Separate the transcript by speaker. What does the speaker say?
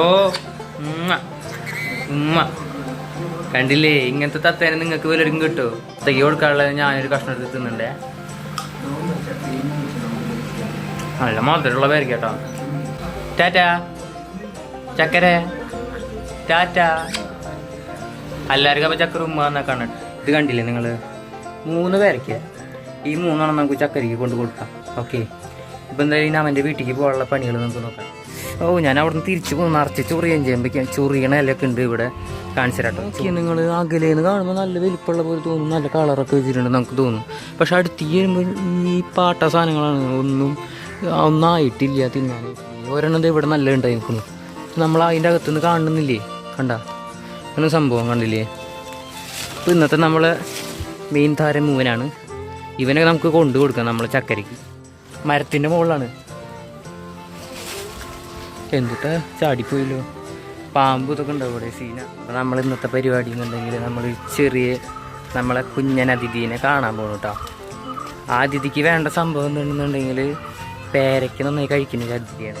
Speaker 1: ഓ ഉമ്മ. ഉമ്മ. കണ്ടില്ലേ ഇങ്ങനത്തെ തത്തേനെ നിങ്ങൾക്ക് വല്ലവരും കിട്ടുമോ തൈ കൊടുക്കാനുള്ളത് ഞാനൊരു കഷ്ണം എടുത്ത് തിന്നുണ്ടേ നല്ല മധുരമുള്ള പേര് കേട്ടോ. ടാറ്റാ. ചക്കര. ടാറ്റാ. എല്ലാവർക്കും അപ്പോൾ ചക്കര ഉമ്മ എന്നൊക്കെയാണ് ഇത് കണ്ടില്ലേ നിങ്ങൾ മൂന്ന് പേരയ്ക്ക് ഈ മൂന്നെണ്ണം നമുക്ക് ചക്കരിക്ക് കൊണ്ട് കൊടുക്കാം. ഓക്കെ ഇപ്പം എന്തായാലും അവന്റെ വീട്ടിലേക്ക് പോകാനുള്ള പണികൾ നമുക്ക് നോക്കാം. ഓ ഞാൻ അവിടെ നിന്ന് തിരിച്ചു പോകുന്നു നിറച്ച് ചൊറിയാൻ ചെയ്യുമ്പോൾ ചൊറിയണ ഇലയൊക്കെ ഉണ്ട് ഇവിടെ. കാണിച്ചിട്ടോ നിങ്ങൾ അകലേന്ന് കാണുമ്പോൾ നല്ല വലിപ്പമുള്ള പോലെ തോന്നും. നല്ല കളറൊക്കെ വെച്ചിട്ടുണ്ട് നമുക്ക് തോന്നും പക്ഷെ അടുത്ത് വരുമ്പോൾ ഈ പാട്ട സാധനങ്ങളാണ്. ഒന്നും ഒന്നും ആയിട്ടില്ല തിന്നാൻ ഒരെണ്ണം ഇവിടെ നല്ല ഉണ്ടായിരിക്കുന്നു. നമ്മൾ അതിന്റെ അകത്തുനിന്ന് കാണുന്നില്ലേ? കണ്ട? അങ്ങനെ സംഭവം കണ്ടില്ലേ? അപ്പോൾ ഇന്നത്തെ നമ്മളെ മെയിൻ താരം മൂവനാണ്. ഇവനെ നമുക്ക് കൊണ്ടു കൊടുക്കാം നമ്മളെ ചക്കരയ്ക്ക്. മരത്തിന്റെ മുകളിലാണ്. എന്തിട്ടാ ചാടിപ്പോയില്ലോ. പാമ്പ് ഇതൊക്കെ ഉണ്ടാവും ഇവിടെ സീന അപ്പോൾ നമ്മൾ ഇന്നത്തെ പരിപാടി എന്നുണ്ടെങ്കിൽ നമ്മൾ ചെറിയ നമ്മളെ കുഞ്ഞൻ അതിഥീനെ കാണാൻ പോകണം കേട്ടോ ആ അതിഥിക്ക് വേണ്ട സംഭവം എന്താണെന്നുണ്ടെങ്കിൽ പേരയ്ക്ക് നന്നായി കഴിക്കുന്ന ഒരു അതിഥിയാണ്.